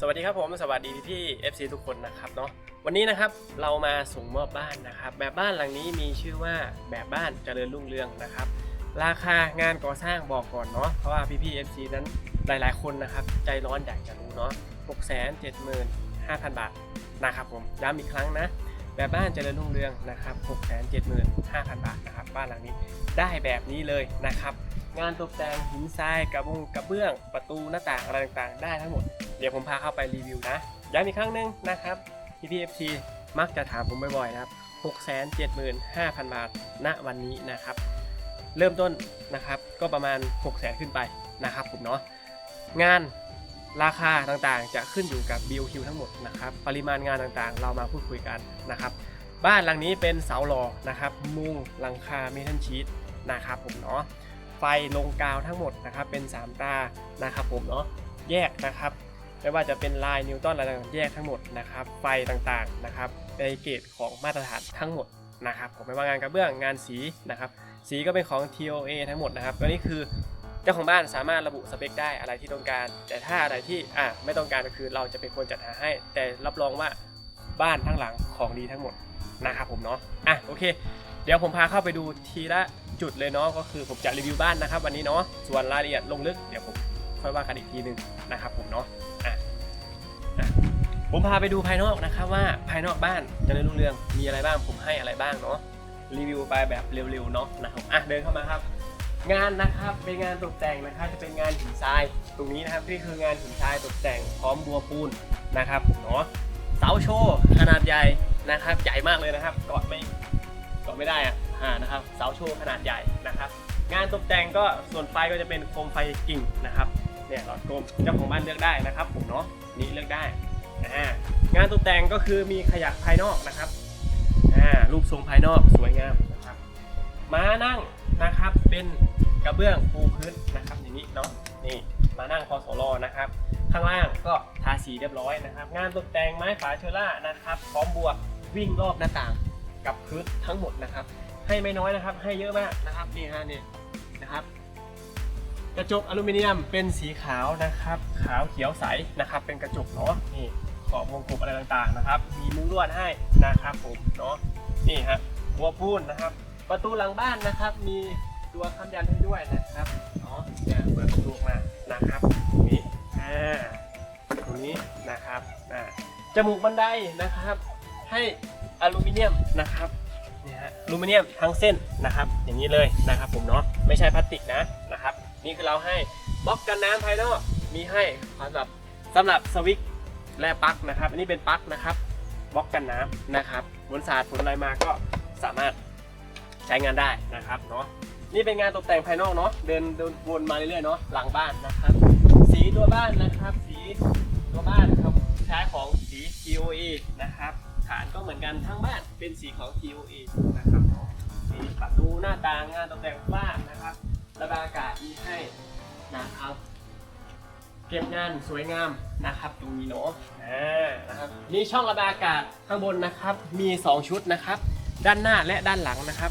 สวัสดีครับผมสวัสดีพี่ FC ทุกคนนะครับเนาะวันนี้นะครับเรามาส่งมอบบ้านนะครับ แบบบ้านหลังนี้มีชื่อว่าแบบบ้านเจริญรุ่งเรืองนะครับ ราคางานก่อสร้างบอกก่อนเนาะเพราะว่าพี่ๆ FC นั้นหลาย ๆ คนนะครับ ใจร้อนอยากจะรู้เนาะ6 7 5 0 0 0 บาทนะครับผมย้ำอีกครั้งนะ แบบบ้านเจริญรุ่งเรืองนะครับ6 7 5 0 0 0 บาทนะครับบ้านหลังนี้ได้แบบนี้เลยนะครับ งานตกแต่งหินทรายกระบุงกระเบื้อง ประตูหน้าต่างอะไรต่างๆ ได้ทั้งหมด เดี๋ยวผมพาเข้าไปรีวิวนะย้ำอีกครั้งหนึ่งนะครับ PPFT มักจะถามผมบ่อยๆนะครับ 675,000 บาท ณ วันนี้นะครับ เริ่มต้นนะครับก็ประมาณ 600,000 ขึ้นไปนะครับผมเนาะ งานราคาต่างๆ จะขึ้นอยู่กับ BOQ ทั้งหมดนะครับ ปริมาณงานต่างๆ เรามาพูดคุยกันนะครับ บ้านหลังนี้เป็นเสาหล่อนะครับ มุงหลังคาเมทัลชีตนะครับผมเนาะ ไฟลงกาวทั้งหมดนะครับเป็น 3 ตา นะครับผมเนาะ แยกนะครับ ไม่ว่าจะเป็นลายนิวตันอะไรต่างๆแยกทั้งหมดนะครับไฟต่างๆนะครับในเกรดของมาตรฐานทั้งหมดนะครับผมไม่ว่างานกระเบื้องงานสีนะครับสีก็เป็นของ TOA ทั้งหมดนะครับตัวนี้คือเจ้าของบ้านสามารถระบุสเปคได้อะไรที่ต้องการ แต่ถ้าอะไรที่อะไม่ต้องการก็คือเราจะเป็นคนจัดหาให้ แต่รับรองว่าบ้านทั้งหลังของดีทั้งหมดนะครับผมเนาะอะโอเค เดี๋ยวผมพาเข้าไปดูทีละจุดเลยเนาะก็คือผมจะรีวิวบ้านนะครับวันนี้เนาะส่วนรายละเอียดลงลึกเดี๋ยวผมค่อยว่ากันอีกทีหนึ่งนะครับผมเนาะอะ ผมพาไปดูภายนอกนะครับว่าภายนอกบ้านจะในรุ่งเรืองมีอะไรบ้างผมให้อะไรบ้างเนาะรีวิวไปแบบเร็วๆเนาะนะครับอะเดินเข้ามาครับ งานนะครับเป็นงานตกแต่งนะครับจะเป็นงานหินทรายตรงนี้นะครับนี่คืองานหินทรายตกแต่งพร้อมบัวปูนนะครับผมเนาะเสาโชว์ขนาดใหญ่นะครับใหญ่มากเลยนะครับกอดไม่ก็ไม่ได้อะอ่านะครับเสาโชว์ขนาดใหญ่นะครับงานตกแต่งก็ส่วนไฟก็จะเป็นโคมไฟกิ่งนะครับเนี่ยหลอดโคมเจ้าของบ้านเลือกได้นะครับผมเนาะนี่เลือกได้ อ่างานตกแต่งก็คือมีขยักภายนอกนะครับอ่ารูปทรงภายนอกสวยงามนะครับมานั่งนะครับเป็นกระเบื้องปูพื้นนะครับอย่างนี้เนาะนี่มานั่งพอสโลนะครับ ข้างล่างก็ทาสีเรียบร้อยนะครับ งานตกแต่งไม้ฝาเชอร่านะครับพร้อมบวกวิ่งรอบหน้าต่างกับพื้นทั้งหมดนะครับ ให้ไม่น้อยนะครับ ให้เยอะมากนะครับนี่ฮะนี่นะครับ กระจกอลูมิเนียมเป็นสีขาวนะครับ ขาวเขียวใสนะครับ เป็นกระจกเนาะนี่ ขอบวงกบอะไรต่างๆนะครับ มีมุ้งลวดให้นะครับผมเนาะนี่ฮะหัวพูนนะครับ ประตูหลังบ้านนะครับ มีตัวค้ำยันให้ด้วยนะครับเนาะเนี่ยเปิดประตูมานะครับนี่อ่าตรงนี้นะครับอ่าจมูกบันไดนะครับ ให้อลูมิเนียมนะครับเนี่ยฮะอลูมิเนียมทั้งเส้นนะครับ อย่างนี้เลยนะครับผมเนาะไม่ใช่พลาสติกนะนะครับ นี่คือเราให้บล็อกกันน้ำภายนอกมีให้สำหรับสำหรับสวิต และปลั๊กนะครับ อันนี้เป็นปลั๊กนะครับบล็อกกันน้ำนะครับฝนสาดฝนอะไรมาก็สามารถใช้งานได้นะครับเนาะนี่เป็นงานตกแต่งภายนอกเนาะเดินเดินวนมาเรื่อยๆเนาะหลังบ้านนะครับ สีตัวบ้านนะครับ สีตัวบ้านครับใช้ของสี TOE นะครับ ฐานก็เหมือนกันทั้งบ้านเป็นสีของ TOE นะครับมีประตูหน้าต่างงานตกแต่งบ้านนะครับระบายอากาศมีให้นะครับ เก็บงานสวยงามนะครับตรงนี้เนาะอ่านะครับนี่ช่องระบายอากาศข้างบนนะครับ มี 2 ชุดนะครับ ด้านหน้าและด้านหลังนะครับ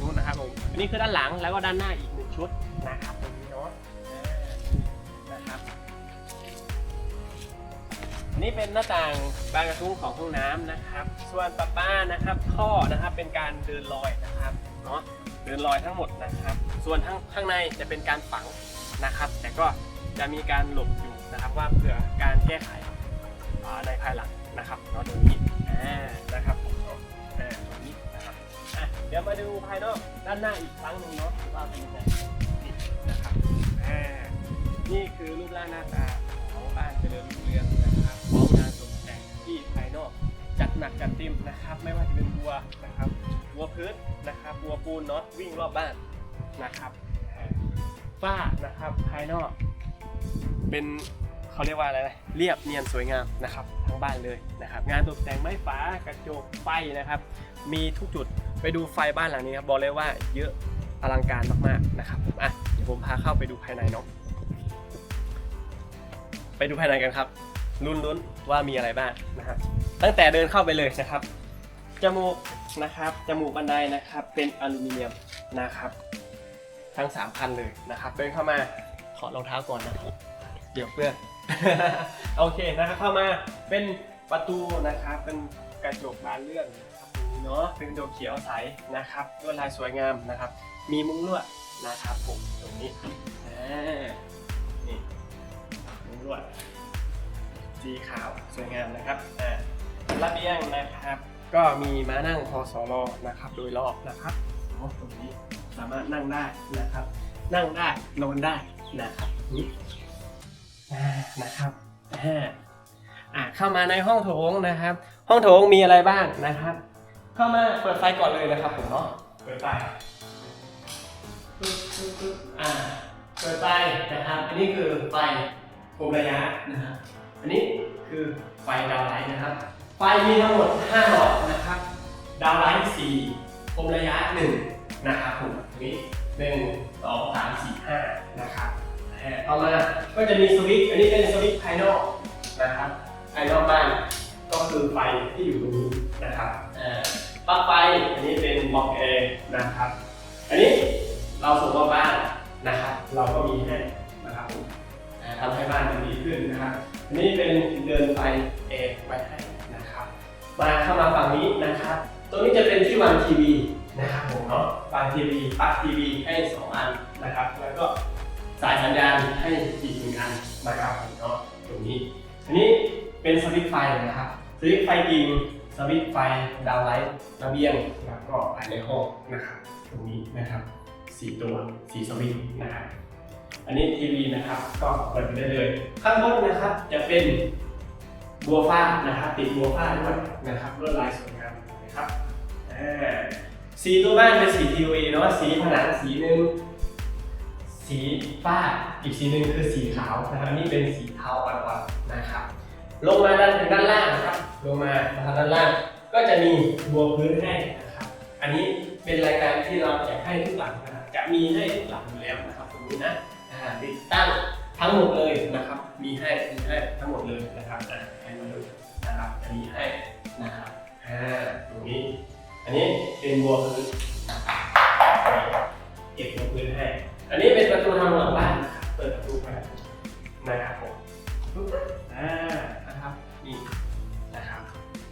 นู้นนะครับผมอันนี้คือด้านหลังแล้วก็ด้านหน้าอีกหนึ่งชุดนะครับตรงนี้เนาะนะครับนี่เป็นหน้าต่างบานกระทุ้งของห้องน้ำนะครับ ส่วนประป้านะครับท่อนะครับเป็นการเดินลอยนะครับเนาะเดินลอยทั้งหมดนะครับ ส่วนข้างข้างในจะเป็นการฝังนะครับ แต่ก็ จะมีการหลบอยู่นะครับว่าเผื่อการแก้ไขในภายหลังนะครับเนาะตรงนี้นะครับตรงนี้นะครับเดี๋ยวมาดูภายนอกด้านหน้าอีกครั้งหนึ่งเนาะว่าเป็นยังไงนี่นะครับนี่คือรูปร่างหน้าตาของบ้านเจริญรุ่งเรืองนะครับพร้อมงานตกแต่งที่ภายนอกจัดหนักจัดเต็มนะครับ ไม่ว่าจะเป็นบัวนะครับบัวพื้นนะครับบัวปูนเนาะวิ่งรอบบ้านนะครับฝ้านะครับภายนอก เป็นเขาเรียกว่าอะไรนะเรียบเนียนสวยงามนะครับทั้งบ้านเลยนะครับ งานตกแต่งไม้ฝากระจกไฟนะครับ มีทุกจุดไปดูไฟบ้านหลังนี้ครับบอกเลยว่าเยอะอลังการมากๆนะครับอะเดี๋ยวผมพาเข้าไปดูภายในเนาะไปดูภายในกันครับลุ้นๆว่ามีอะไรบ้างนะฮะตั้งแต่เดินเข้าไปเลยนะครับ จมูกนะครับ จมูกบันไดนะครับ เป็นอลูมิเนียมนะครับ ทั้งสามคันเลยนะครับ เดินเข้ามาถอดรองเท้าก่อนนะครับ เดี๋ยวเพื่อน โอเคนะครับเข้ามาเป็นประตูนะครับเป็นกระจกบานเลื่อนนะครับตรงนี้เนาะเป็นกระจกเขียวใสนะครับลวดลายสวยงามนะครับ มีมุ้งลวดนะครับผมตรงนี้นี่มุ้งลวดสีขาวสวยงามนะครับอ่าระเบียงนะครับ ก็มีม้านั่งพอสอรนะครับ โดยรอบนะครับเนาะตรงนี้สามารถนั่งได้นะครับ นั่งได้นอนได้นะครับ นี่อ่านะครับอ่าอ่าเข้ามาในห้องโถงนะครับ ห้องโถงมีอะไรบ้างนะครับ เข้ามาเปิดไฟก่อนเลยนะครับผมเนาะเปิดไฟปึ๊บปึ๊บปึ๊บอ่าเปิดไฟนะครับ อันนี้คือไฟโคมระยะนะครับอันนี้คือไฟดาวไลท์นะครับ ไฟมีทั้งหมด5หลอดนะครับ ดาวไลท์4โคมระยะ1นะครับผมอันนี้หนึ่งสองสามสี่ห้านะครับแอ่ ต่อมาก็จะมีสวิตช์อันนี้เป็นสวิตช์ภายนอกนะครับภายนอกบ้านก็คือไฟที่อยู่ตรงนี้นะครับปลั๊กไฟอันนี้เป็นบล็อกแอร์นะครับ อันนี้เราส่งมาบ้านนะครับ เราก็มีให้นะครับทำให้บ้านมันดีขึ้นนะครับอันนี้เป็นเดินไฟแอร์ไว้ให้นะครับมาเข้ามาฝั่งนี้นะครับตัวนี้จะเป็นที่วางทีวีนะครับผมเนาะวางทีวีปลั๊กทีวีให้สองอันนะครับ แล้วก็ สายสัญญาณให้อีกหนึ่งอันนะครับเนาะตรงนี้ อันนี้เป็นสวิตช์ไฟนะครับสวิตช์ไฟจริงสวิตช์ไฟดาวไลท์ระเบียงแล้วก็ภายในห้องนะครับตรงนี้นะครับสี่ตัวสี่สวิตช์นะครับอันนี้ทีวีนะครับก็เปิดได้เลย ข้างบนนะครับจะเป็นบัวฟ้านะครับติดบัวฟ้าด้วยนะครับลวดลายสวยงามนะครับสีตัวบ้านเป็นสีทีวีเนาะสีผนังสีหนึ่ง สีฟ้าอีกสีหนึ่งคือสีขาวนะครับอันนี่เป็นสีเทาอ่อนๆนะครับ ลงมาด้านถึงด้านล่างนะครับ ลงมานะครับด้านล่างก็จะมีบัวพื้นให้นะครับ อันนี้เป็นรายการที่เราแจกให้ทุกหลังนะครับจะมีให้ทุกหลังอยู่แล้วนะครับตรงนี้นะอ่าติดตั้งทั้งหมดเลยนะครับ มีให้มีให้ทั้งหมดเลยนะครับให้มาดูนะครับจะมีให้นะครับอ่าตรงนี้ อันนี้เป็นบัวพื้นนะครับเก็บบัวพื้นให้ อันนี้เป็นประตูทางหลังบ้านนะครับเปิดประตูไปนะครับผมปุ๊บอ่านะครับนี่นะครับ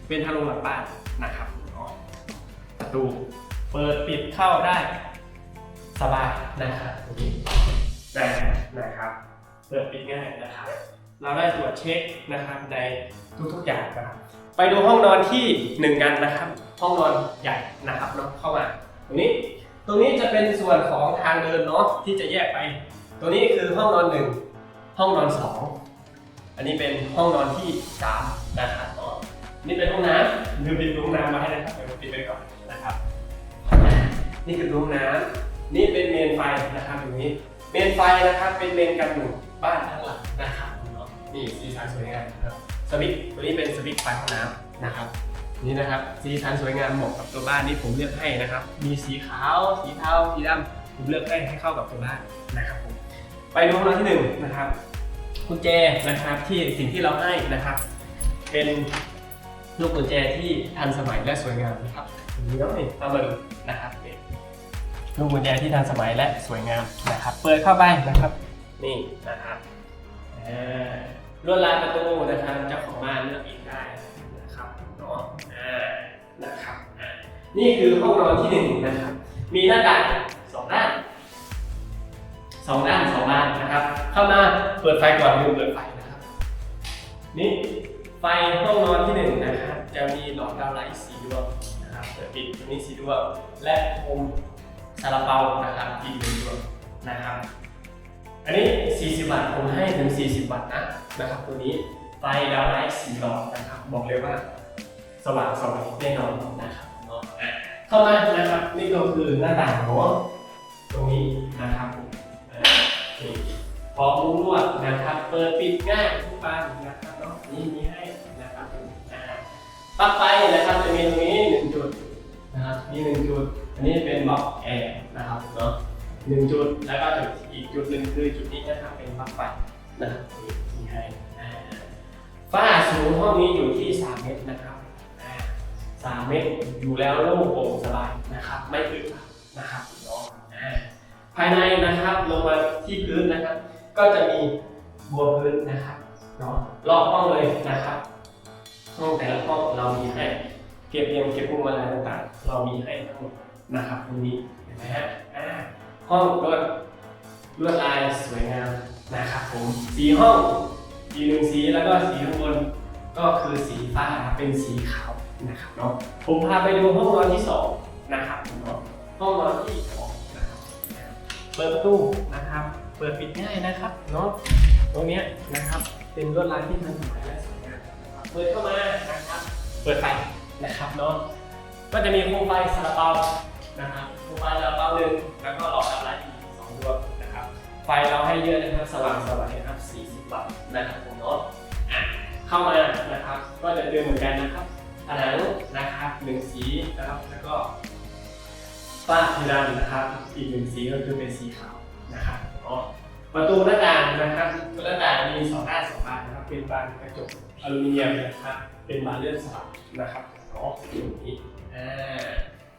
เป็นทางลงหลังบ้านนะครับเนาะประตู เปิดปิดเข้าได้สบายนะครับตรงนี้ได้นะครับ เปิดปิดง่ายนะครับ เราได้ตรวจเช็คนะครับในทุกๆอย่างนะครับ ไปดูห้องนอนที่หนึ่งกันนะครับ ห้องนอนใหญ่นะครับเนาะเข้ามาตรงนี้ ตรงนี้จะเป็นส่วนของทางเดินเนาะที่จะแยกไป ตัวนี้คือห้องนอนหนึ่งห้องนอนสองอันนี้เป็นห้องนอนที่สามนะครับเนาะนี่เป็นห้องน้ำลืมปิดห้องน้ำมาให้นะครับเดี๋ยวปิดไปก่อนนะครับ นี่คือห้องน้ำนี่เป็นเมนไฟนะครับตรงนี้เมนไฟนะครับเป็นเมนกันหมู่บ้านทั้งหลังนะครับเนาะนี่สีสันสวยงามนะครับสวิตช์ตัวนี้เป็นสวิตช์ไฟห้องน้ำนะครับ นี่นะครับสีสันสวยงามเหมาะกับตัวบ้านนี่ผมเลือกให้นะครับ มีสีขาว สีเทาสีดำผมเลือกให้ให้เข้ากับตัวบ้านนะครับผมไปดูห้องนอนที่หนึ่งนะครับกุญแจนะครับที่สิ่งที่เราให้นะครับ เป็นลูกกุญแจที่ทันสมัยและสวยงามนะครับนี่น้องนี่เอามาดูนะครับนี่ลูกกุญแจที่ทันสมัยและสวยงามนะครับ เปิดเข้าไปนะครับ นี่นะครับลวดลายประตูนะครับเจ้าของบ้านเลือกเองได้ นะครับเนาะอ่านะครับนี่คือห้องนอนที่หนึ่งนะครับ มีหน้าต่างสองด้านสองด้านสองด้านนะครับ เข้ามาเปิดไฟก่อนลืมเปิดไฟนะครับ นี่ไฟห้องนอนที่หนึ่งนะครับ จะมีหลอดดาวไลท์สีดวงนะครับเปิดปิดตรงนี้สีดวงและโคมซาลาเปานะครับอีกหนึ่งดวงนะครับ อันนี้ 40วัตต์ผมให้ถึง 40วัตต์นะนะครับ ตัวนี้ไฟดาวไลท์สีหลอดนะครับ บอกเลยว่า สว่างสวยแน่นอนนะครับเนาะอะเข้ามานะครับนี่ก็คือหน้าต่างเนาะตรงนี้นะครับผมพร้อมมุ้งลวดนะครับ เปิดปิดง่ายทุกบานนะครับเนาะนี่มีให้นะครับอ่าปลั๊กไฟนะครับจะมีตรงนี้หนึ่งจุดนะครับมีหนึ่งจุด อันนี้เป็นบล็อกแอร์นะครับเนาะหนึ่งจุดแล้วก็จุดอีกจุดหนึ่งคือจุดนี้นะครับเป็นปลั๊กไฟนะครับมีให้อ่าฝ้าสูงห้องนี้อยู่ที่ 3 เมตรนะครับ 3 เม็ดอยู่แล้วโล่งโปร่งสบายนะครับ ไม่อึดนะครับน้องภายในนะครับลงมาที่พื้นนะครับ ก็จะมีบัวพื้นนะครับเนาะรอบห้องเลยนะครับห้องแต่ละห้องเรามีให้เก็บเรียมเก็บพวงมอะไรต่างๆ เรามีให้ทั้งหมดนะครับตรงนี้เห็นไหมฮะห้องก็ลวดลายสวยงามนะครับผมสีห้องสีหนึ่งสีแล้วก็สีข้างบนก็คือสีฟ้าเป็นสีขาว นะครับเนาะผมพาไปดูห้องนอนที่สองนะครับผมเนาะห้องนอนที่สองนะครับเปิดประตูนะครับ เปิดปิดง่ายนะครับเนาะตรงเนี้ยนะครับเป็นลวดลายที่ทันสมัยและสวยงามนะครับเปิดเข้ามานะครับ เปิดไฟนะครับเนาะก็จะมีโคมไฟซาลาเปานะครับโคมไฟซาลาเปาหนึ่งแล้วก็หลอดอัพไลท์อีกสองดวงนะครับไฟเราให้เยอะนะครับสว่างสว่างนะครับ40วัตต์นะครับผมเนาะอะเข้ามานะครับ ก็จะเจอเหมือนกันนะครับ ผนังนะครับหนึ่งสีนะครับแล้วก็ฝ้าเพดานนะครับ อีกหนึ่งสีก็คือเป็นสีขาวนะครับประตูหน้าต่างนะครับหน้าต่างมีสองด้านสองบานนะครับ เป็นบานกระจกอลูมิเนียมนะครับเป็นบานเลื่อนสลับนะครับเนาะอย่างนี้อ่า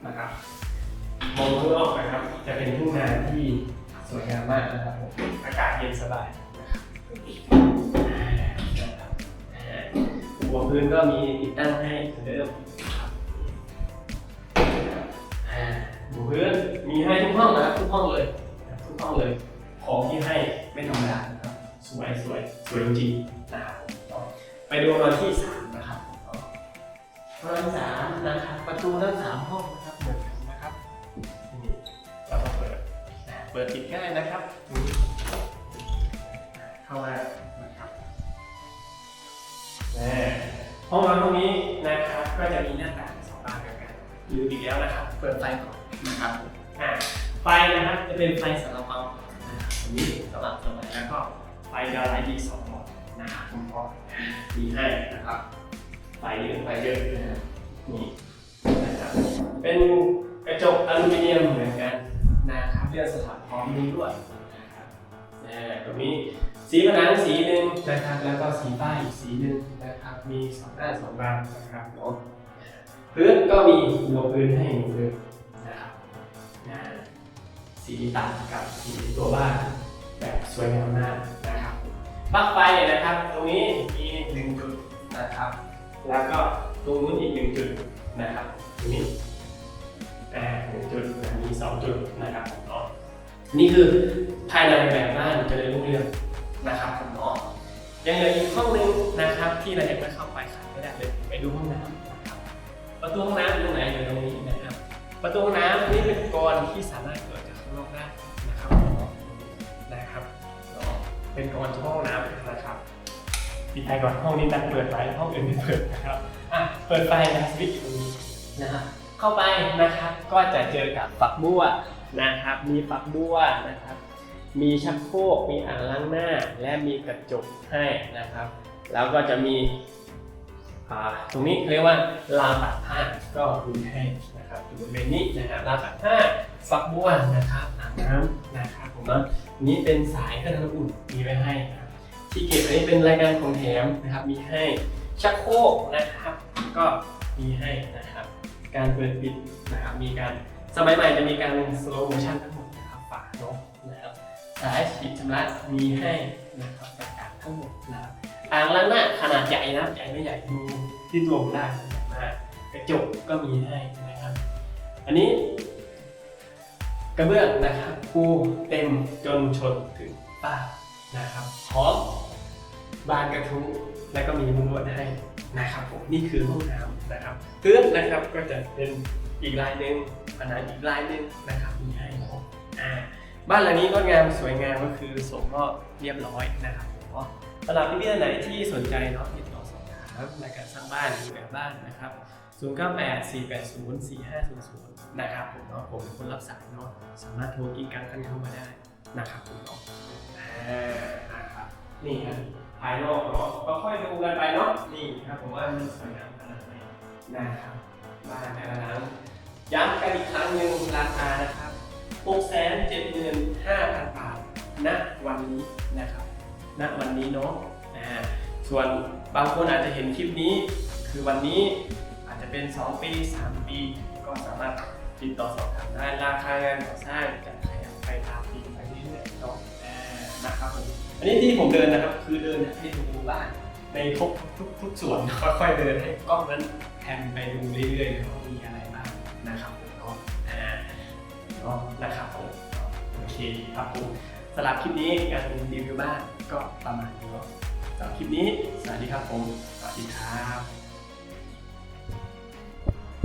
นะครับมองข้างนอกนะครับ จะเป็นทุ่งนาที่สวยงามมากนะครับผมอากาศเย็นสบายนะครับ หัวพื้นก็มีติดตั้งให้เหมือนเดิมหัวพื้นมีให้ทุกห้องนะทุกห้องเลยทุกห้องเลย ของที่ให้ไม่ธรรมดานะครับสวยสวยสวยจริงๆนะครับไปดูนอนที่สามนะครับนอนที่สามนะครับประตูทั้งสามห้องนะครับเหมือนกันนะครับนี่เราก็เปิดเปิดปิดง่ายนะครับ เข้ามานะครับแน่ ห้องนอนตรงนี้นะครับก็จะมีหน้าต่างสองบานเหมือนกันลืมอีกแล้วนะครับเปิดไฟก่อนนะครับอ่าไฟนะครับจะเป็นไฟสำหรับเปาอันนี้สำหรับสมัยแล้วก็ไฟดาวไลท์ดีสองหลอดนะครับผมก็มีให้นะครับไฟเยอะไฟเยอะนะฮะนี่นะครับเป็นกระจกอลูมิเนียมเหมือนกันนะครับเลื่อนสลับพร้อมนี้ด้วยนะครับนะตรงนี้สีผนังสีหนึ่งนะครับแล้วก็สีป้ายอีกสีหนึ่งนะครับ มีสองด้านสองบานนะครับเนาะพื้นก็มีหัวพื้นให้เหมือนเดิมนะครับนะสีตัดกับสีตัวบ้านแบบสวยงามมากนะครับปลั๊กไฟนะครับ ตรงนี้มีหนึ่งจุดนะครับ แล้วก็ตรงนู้นอีกหนึ่งจุดนะครับตรงนี้อ่าหนึ่งจุดมีสองจุดนะครับผมเนาะนี่คือภายในแบบบ้านเจริญรุ่งเรืองนะครับผ ยังเหลืออีกห้องนึงนะครับ ที่เรายังไม่เข้าไปขาดไม่ได้เลยไปดูห้องน้ำนะครับประตูห้องน้ำตรงไหนอยู่ตรงนี้นะครับ ประตูน้ำนี่เป็นกรที่สามารถเปิดจากข้างนอกได้นะครับนะครับเป็นกรเฉพาะห้องน้ำนะครับปิดไฟก่อนห้องนี้ดันเปิดไว้ห้องอื่นไม่เปิดนะครับอะเปิดไฟนะสวิตช์ตรงนี้นะครับเข้าไปนะครับก็จะเจอกับฝักบัวนะครับ มีฝักบัวนะครับ มีชักโครกมีอ่างล้างหน้า และมีกระจกให้นะครับ แล้วก็จะมีตรงนี้เรียกว่าราวตัดผ้าก็มีให้นะครับอยู่บริเวณนี้นะครับราวตัดผ้าฝักบัวนะครับอ่างน้ำนะครับผมนะนี้เป็นสายเครื่องน้ำอุ่นมีไว้ให้นะครับที่เก็บอันนี้เป็นรายการของแถมนะครับมีให้ชักโครกนะครับ ก็มีให้นะครับ การเปิดปิดนะครับมีการสมัยใหม่จะมีการ slow motion ทั้งหมดนะครับฝาเนาะนะครับ สายฉีดชำระมีให้นะครับต่างทั้งหมดนะครับอ่างล้างหน้าขนาดใหญ่นะใหญ่ไม่ใหญ่ดูที่ตัวผมได้นะกระจกก็มีให้นะครับ อันนี้ กระเบื้องนะครับปูเต็มจนชนถึงป้านะครับพร้อมบานกระทุ้งและก็มีมุ้งลวดให้นะครับผมนี่คือห้องน้ำนะครับพื้นนะครับก็จะเป็นอีกลายหนึ่งผนังอีกลายหนึ่งนะครับมีให้เนาะอ่า บ้านหลังนี้ก็งามสวยงามก็คือส่งมอบเรียบร้อยนะครับผมสำหรับพี่ๆท่านไหนที่สนใจเนาะติดต่อสอบถามในการสร้างบ้านหรือแบบบ้านนะครับ 098 480 4500 นะครับผมเนาะผมเป็นคนรับสายเนาะสามารถโทรกินกลางคันเข้ามาได้นะครับผมเนาะนะครับนี่ครับภายนอกเนาะก็ค่อยดูกันไปเนาะนี่ครับผมว่ามันสวยงามขนาดไหนนะครับบ้านแต่ละหลังย้ำกันอีกครั้งหนึ่งราคานะครับ 675,000 บาท ณ วันนี้นะครับ ณ วันนี้เนาะส่วนบางคนอาจจะเห็นคลิปนี้ คือวันนี้อาจจะเป็น 2 ปี 3 ปี ก็สามารถติดต่อสอบถามได้ ราคางานก่อสร้างจะขยับไปตามปีไปเรื่อยๆเนาะนะครับผม อันนี้ที่ผมเดินนะครับ คือเดินให้ดูบ้านในทุกทุกทุกส่วนค่อยๆเดินให้กล้องนั้นแทนไปดูเรื่อยๆว่ามีอะไรบ้างนะครับ เนาะนะครับผมโอเคครับผมสำหรับคลิปนี้การรีวิวบ้านก็ประมาณนี้เนาะสำหรับคลิปนี้สวัสดีครับผมสวัสดีครับ